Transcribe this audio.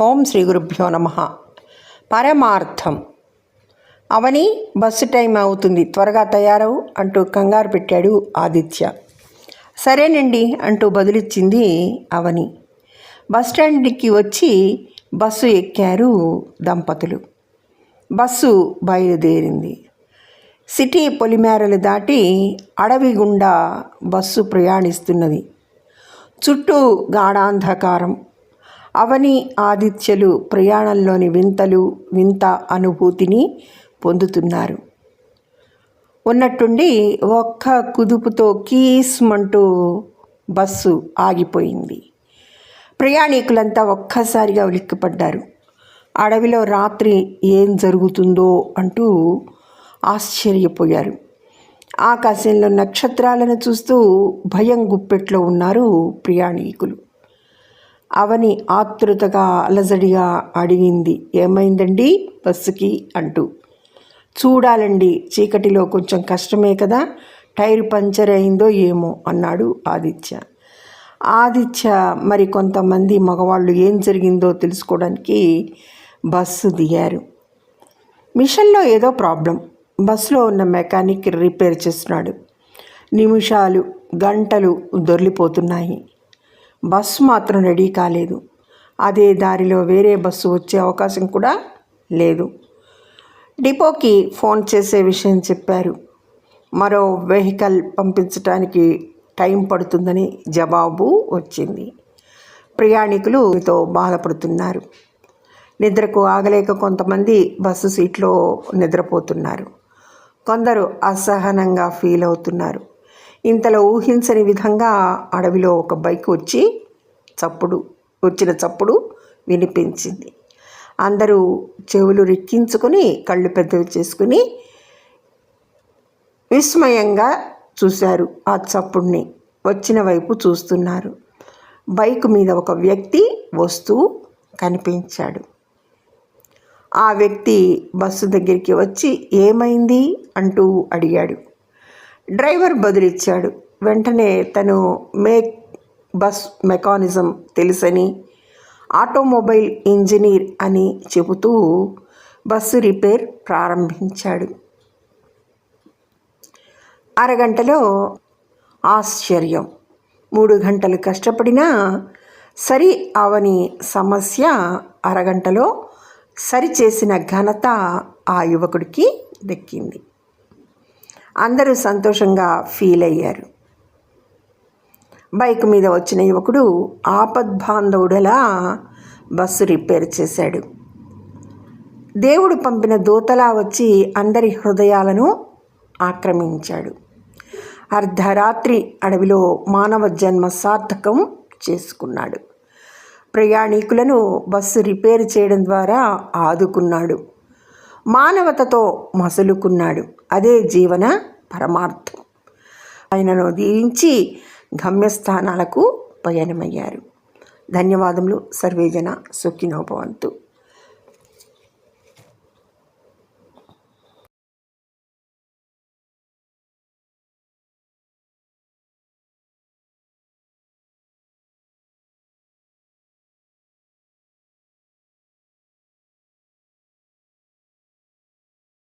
ఓం శ్రీ గురుభ్యో నమ. పరమార్థం. అవని బస్సు టైం అవుతుంది. త్వరగా తయారవు అంటూ కంగారు పెట్టాడు ఆదిత్య. సరేనండి అంటూ బదులిచ్చింది అవని. బస్ స్టాండ్కి వచ్చి బస్సు ఎక్కారు దంపతులు. బస్సు బయలుదేరింది. సిటీ పొలిమేరలు దాటి అడవి గుండా బస్సు ప్రయాణిస్తున్నది. చుట్టూ గాఢాంధకారం. అవని ఆదిత్యలు ప్రయాణంలోని వింతలు వింత అనుభూతిని పొందుతున్నారు. ఉన్నట్టుండి ఒక్క కుదుపుతో కీస్మంటూ బస్సు ఆగిపోయింది. ప్రయాణికులంతా ఒక్కసారిగా ఉలిక్కిపడ్డారు. అడవిలో రాత్రి ఏం జరుగుతుందో అంటూ ఆశ్చర్యపోయారు. ఆకాశంలో నక్షత్రాలను చూస్తూ భయం గుప్పెట్లో ఉన్నారు ప్రయాణికులు. అవని ఆతృతగా అలజడిగా అడిగింది. ఏమైందండి? బస్సుకి అంటూ. చూడాలండి చీకటిలో కొంచెం కష్టమే కదా టైర్ పంచర్ అయిందో ఏమో అన్నాడు ఆదిత్య. ఆదిత్య మరి కొంతమంది మగవాళ్ళు ఏం జరిగిందో తెలుసుకోవడానికి బస్సు దిగారు. మిషన్లో ఏదో ప్రాబ్లం. బస్సులో ఉన్న మెకానిక్ రిపేర్ చేస్తున్నాడు. నిమిషాలు గంటలు దొర్లిపోతున్నాయి బస్సు మాత్రం రెడీ కాలేదు. అదే దారిలో వేరే బస్సు వచ్చే అవకాశం కూడా లేదు. డిపోకి ఫోన్ చేసే విషయం చెప్పారు. మరో వెహికల్ పంపించడానికి టైం పడుతుందని జవాబు వచ్చింది. ప్రయాణికులు తో బాధపడుతున్నారు. నిద్రకు ఆగలేక కొంతమంది బస్సు సీట్లో నిద్రపోతున్నారు. కొందరు అసహనంగా ఫీల్ అవుతున్నారు. ఇంతలో ఊహించని విధంగా అడవిలో ఒక బైక్ వచ్చి చప్పుడు వచ్చిన చప్పుడు వినిపించింది. అందరూ చెవులు రెక్కించుకొని కళ్ళు పెద్దవి చేసుకుని విస్మయంగా చూశారు ఆ చప్పుడిని. వచ్చిన వైపు చూస్తున్నారు. బైక్ మీద ఒక వ్యక్తి వస్తూ కనిపించాడు. ఆ వ్యక్తి బస్సు దగ్గరికి వచ్చి ఏమైంది? అంటూ అడిగాడు. డ్రైవర్ బదులిచ్చాడు. వెంటనే తను మేక్ బస్ మెకానిజం తెలుసని ఆటోమొబైల్ ఇంజనీర్ అని చెబుతూ బస్సు రిపేర్ ప్రారంభించాడు. అరగంటలో ఆశ్చర్యం. మూడు గంటలు కష్టపడినా సరి అవని సమస్య అరగంటలో సరిచేసిన ఘనత ఆ యువకుడికి దక్కింది. అందరూ సంతోషంగా ఫీల్ అయ్యారు. బైక్ మీద వచ్చిన యువకుడు ఆపద్బాంధవుడలా బస్సు రిపేర్ చేశాడు. దేవుడు పంపిన దూతలా వచ్చి అందరి హృదయాలను ఆక్రమించాడు. అర్ధరాత్రి అడవిలో మానవ జన్మ సార్థకం చేసుకున్నాడు. ప్రయాణికులను బస్సు రిపేర్ చేయడం ద్వారా ఆదుకున్నాడు. మానవతతో మసులుకున్నాడు. అదే జీవన పరమార్థం. ఆయనను దీవించి గమ్యస్థానాలకు పయనమయ్యారు. ధన్యవాదములు సర్వేజన సుఖినోభవంతు.